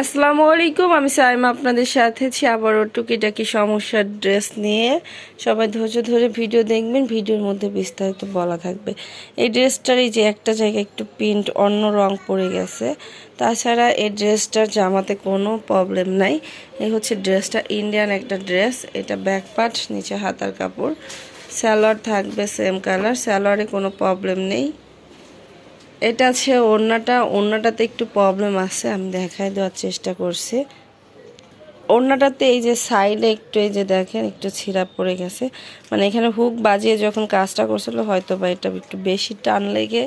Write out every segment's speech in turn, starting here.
আসসালামু আলাইকুম, আমি সাইমা আপনাদের সাথে আবারও টুকিটাকি সমস্যার ড্রেস নিয়ে। সবাই ধৈর্য ধরে ভিডিও দেখবেন, ভিডিওর মধ্যে বিস্তারিত বলা থাকবে। এই ড্রেসটার এই যে একটা জায়গায় একটু প্রিন্ট, অন্য রং পড়ে গেছে। তাছাড়া এই ড্রেসটার জামাতে কোনো প্রবলেম নাই। এই হচ্ছে ড্রেসটা, ইন্ডিয়ান একটা ড্রেস। এটা ব্যাক পার্ট, নিচে হাতার কাপড়। স্যালোয়ার থাকবে সেম কালার স্যালোয়ারে কোনো প্রবলেম নেই। এটা আছে ওড়নাটা, ওড়নাটাতে একটু প্রবলেম আছে, আমি দেখাই দেওয়ার চেষ্টা করছি। ওড়নাটাতে এই যে সাইডে একটু এই যে দেখেন, একটু ছিঁড়া পড়ে গেছে। মানে এখানে হুক বাজিয়ে যখন কাজটা করছিল হয়তো বা এটা একটু বেশি টান লেগে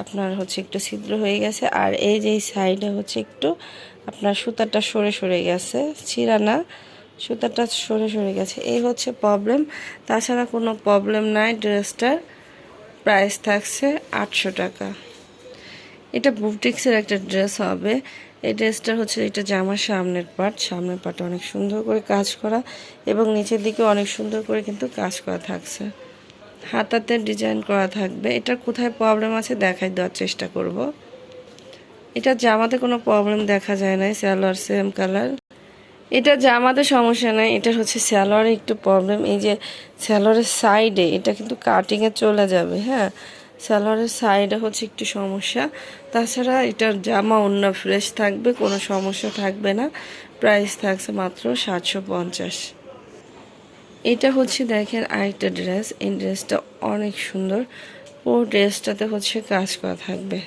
আপনার হচ্ছে একটু ছিদ্র হয়ে গেছে। আর এই যে সাইডে হচ্ছে একটু আপনার সুতাটা সরে সরে গেছে ছিঁড়া না সুতাটা সরে সরে গেছে। এই হচ্ছে প্রবলেম তাছাড়া কোনো প্রবলেম নাই ড্রেসটার প্রাইস থাকছে আটশো টাকা। এটা বুটিক্সের একটা ড্রেস হবে। এই ড্রেসটা হচ্ছে এটা জামার সামনের পার্ট সামনের পার্টে অনেক সুন্দর করে কাজ করা এবং নিচের দিকে অনেক সুন্দর করে কিন্তু কাজ করা থাকছে। হাতাতে ডিজাইন করা থাকবে। এটা কোথায় প্রবলেম আছে দেখাই দেওয়ার চেষ্টা করব। এটা জামাতে কোনো প্রবলেম দেখা যায় না স্যালোয়ার সেম কালার এটা জামাতে সমস্যা নাই, এটা হচ্ছে স্যালোয়ারে একটু প্রবলেম। এই যে স্যালোয়ারের সাইডে এটা কিন্তু কাটিংয়ে চলে যাবে হ্যাঁ? সালোয়ারের সাইডে হচ্ছে একটু সমস্যা। তাছাড়া এটার জামা অন্য ফ্রেশ থাকবে, কোনো সমস্যা থাকবে না। প্রাইস থাকছে মাত্র সাতশো পঞ্চাশ। এটা হচ্ছে দেখেন আরেকটা ড্রেস, এই ড্রেসটা অনেক সুন্দর। ও ড্রেসটাতে হচ্ছে কাজ করা থাকবে।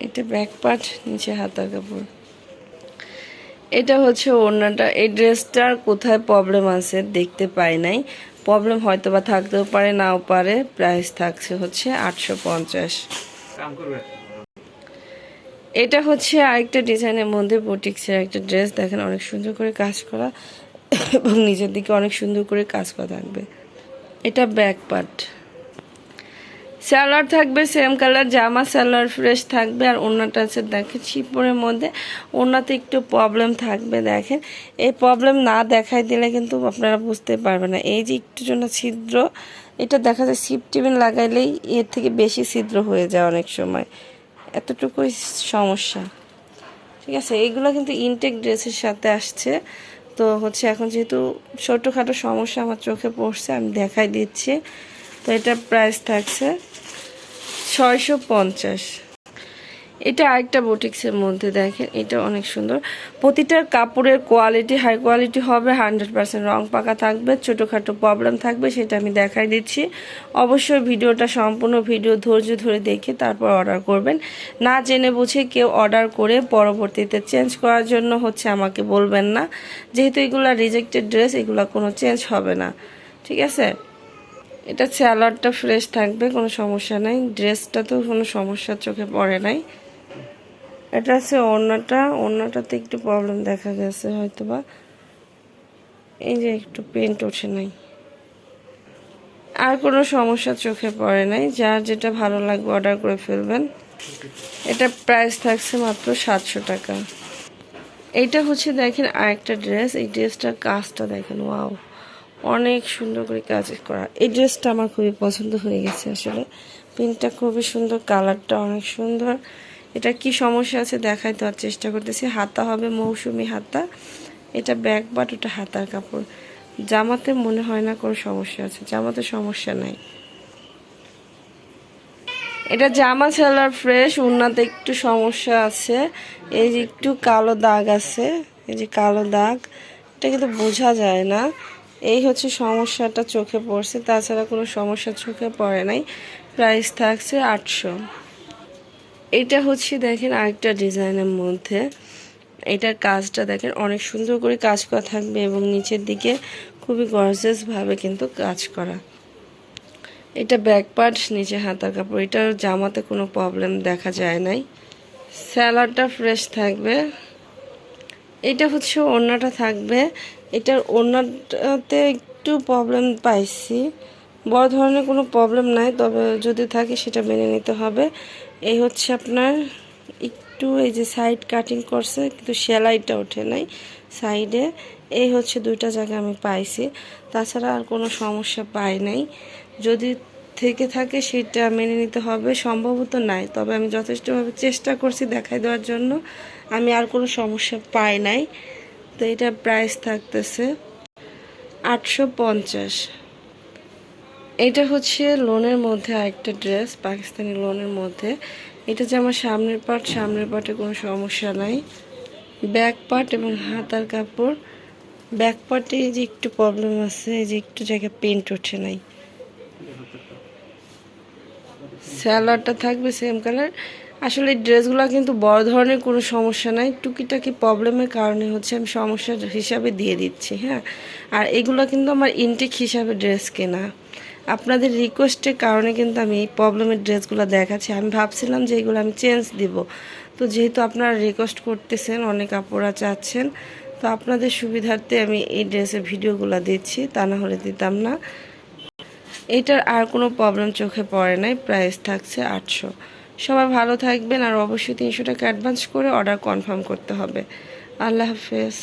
এটা ব্যাক পার্ট, নিচে হাতার কাপড়। এটা হচ্ছে ওড়নাটা। এই ড্রেসটার কোথায় প্রবলেম আছে দেখতে পাই নাই। প্রবলেম হয়তো বা থাকতেও পারে নাও পারে। প্রাইস থাকছে হচ্ছে আটশো পঞ্চাশ। এটা হচ্ছে আরেকটা ডিজাইনের মধ্যে বুটিক্সের একটা ড্রেস। দেখেন অনেক সুন্দর করে কাজ করা এবং নিজের দিকে অনেক সুন্দর করে কাজ করা থাকবে। এটা ব্যাক পার্ট। স্যালার থাকবে সেম কালার জামা স্যালার ফ্রেশ থাকবে, আর ওনাটা আছে, দেখেন ছিপরের মধ্যে ওনাতে একটু প্রবলেম থাকবে, দেখেন। এই প্রবলেম না দেখাই দিলে কিন্তু আপনারা বুঝতে পারবেন না। এই যে একটু জন্য ছিদ্র, এটা দেখা যায় সিপ টিফিন লাগাইলেই এর থেকে বেশি ছিদ্র হয়ে যায় অনেক সময়। এতটুকুই সমস্যা। ঠিক আছে, এইগুলো কিন্তু ইনটেক ড্রেসের সাথে আসছে। তো হচ্ছে এখন যেহেতু ছোটোখাটো সমস্যা আমার চোখে পড়ছে, আমি দেখাই দিচ্ছি। তো এটা প্রাইস থাকছে। ছয়শো পঞ্চাশ। এটা আরেকটা বুটিক্সের মধ্যে দেখেন, এটা অনেক সুন্দর। প্রতিটার কাপড়ের কোয়ালিটি হাই কোয়ালিটি হবে হান্ড্রেড পার্সেন্ট রং পাকা থাকবে, ছোটোখাটো প্রবলেম থাকবে, সেটা আমি দেখাই দিচ্ছি। অবশ্যই ভিডিওটা সম্পূর্ণ ভিডিও ধৈর্য ধরে দেখে তারপর অর্ডার করবেন। না জেনে বুঝে কেউ অর্ডার করে পরবর্তীতে চেঞ্জ করার জন্য হচ্ছে আমাকে বলবেন না। যেহেতু এগুলো রিজেক্টেড ড্রেস এগুলো কোনো চেঞ্জ হবে না। ঠিক আছে? এটা স্যালাডটা ফ্রেশ থাকবে, কোনো সমস্যা নাই। ড্রেসটা তো কোনো সমস্যার চোখে পড়ে নাই। এটা আছে ওড়নাটা। ওড়নাটাতে একটু প্রবলেম দেখা গেছে হয়তো বা এই যে একটু পেন্ট ওঠে নাই। আর কোনো সমস্যা চোখে পড়ে নাই। যার যেটা ভালো লাগবে অর্ডার করে ফেলবেন। এটা প্রাইস থাকছে মাত্র সাতশো টাকা। এইটা হচ্ছে দেখেন আরেকটা ড্রেস এই ড্রেসটার কাজটা দেখেন ওয়াও অনেক সুন্দর করে কাজ করা। এই ড্রেসটা আমার খুবই পছন্দ হয়ে গেছে আসলে। প্রিন্টটা খুবই সুন্দর কালারটা অনেক সুন্দর। এটা কি সমস্যা আছে দেখাই দেওয়ার চেষ্টা করতেছি। হাতা হবে মৌসুমি হাতা। এটা ব্যাক বাট ওটা হাতার কাপড়। জামাতে মনে হয় না কোনো সমস্যা আছে। জামাতে সমস্যা নাই। এটা জামা সেলার ফ্রেশ উন্নাতে একটু সমস্যা আছে। এই যে একটু কালো দাগ আছে। এই যে কালো দাগ। এটা কিন্তু বোঝা যায় না। এই হচ্ছে সমস্যাটা চোখে পড়ছে। তাছাড়া কোনো সমস্যা চোখে পড়ে নাই। প্রাইস থাকছে আটশো। এটা হচ্ছে দেখেন আরেকটা ডিজাইনের মধ্যে। এটার কাজটা দেখেন অনেক সুন্দর করে কাজ করা থাকবে এবং নিচের দিকে খুবই গর্জেসভাবে কিন্তু কাজ করা। এটা ব্যাক পার্ট নিচে হাতার কাপড়। এটার জামাতে কোনো প্রবলেম দেখা যায় নাই। স্যালাডটা ফ্রেশ থাকবে। এটা হচ্ছে ওড়নাটা থাকবে। এটার ওড়নাটাতে একটু প্রবলেম পাইছি। বড় ধরনের কোনো প্রবলেম নাই, তবে যদি থাকে সেটা মেনে নিতে হবে। এই হচ্ছে আপনার একটু এই যে সাইড কাটিং করছে, কিন্তু সেলাইটা ওঠে নাই সাইডে এই হচ্ছে দুইটা জায়গা আমি পাইছি। তাছাড়া আর কোনো সমস্যা পাই নাই। যদি থেকে থাকে সেটা মেনে নিতে হবে। সম্ভবত নাই। তবে আমি যথেষ্টভাবে চেষ্টা করছি দেখাই দেওয়ার জন্য। আমি আর কোনো সমস্যা পাই নাই। তো এটা প্রাইস থাকতেছে আটশো পঞ্চাশ। এটা হচ্ছে লোনের মধ্যে আরেকটা ড্রেস পাকিস্তানি লোনের মধ্যে। এটা যে আমার সামনের পার্ট সামনের পার্টে কোনো সমস্যা নাই। ব্যাক পার্ট এবং হাতার কাপড়। ব্যাক পার্টে যে একটু প্রবলেম আছে যে একটু জায়গায় পেন্ট ওঠে নাই। স্যালাডটা থাকবে সেম কালার আসলে ড্রেসগুলো কিন্তু বড় ধরনের কোনো সমস্যা নাই। টুকিটাকি প্রবলেমের কারণে হচ্ছে আমি সমস্যা হিসাবে দিয়ে দিচ্ছি হ্যাঁ? আর এগুলো কিন্তু আমার ইনটেক হিসাবে ড্রেস কেনা। আপনাদের রিকোয়েস্টের কারণে কিন্তু আমি এই প্রবলেমের ড্রেসগুলো দেখাচ্ছি। আমি ভাবছিলাম যে এগুলো আমি চেঞ্জ দিব। তো যেহেতু আপনারা রিকোয়েস্ট করতেছেন, অনেক আপুরা চাচ্ছেন, তো আপনাদের সুবিধার্থে আমি এই ড্রেসের ভিডিওগুলো দিচ্ছি। তা না হলে দিতাম না। এটার আর কোনো প্রবলেম চোখে পড়ে নাই প্রাইস থাকছে আটশো। সবাই ভালো থাকবেন আর অবশ্যই তিনশো টাকা অ্যাডভান্স করে অর্ডার কনফার্ম করতে হবে। আল্লাহ হাফেজ।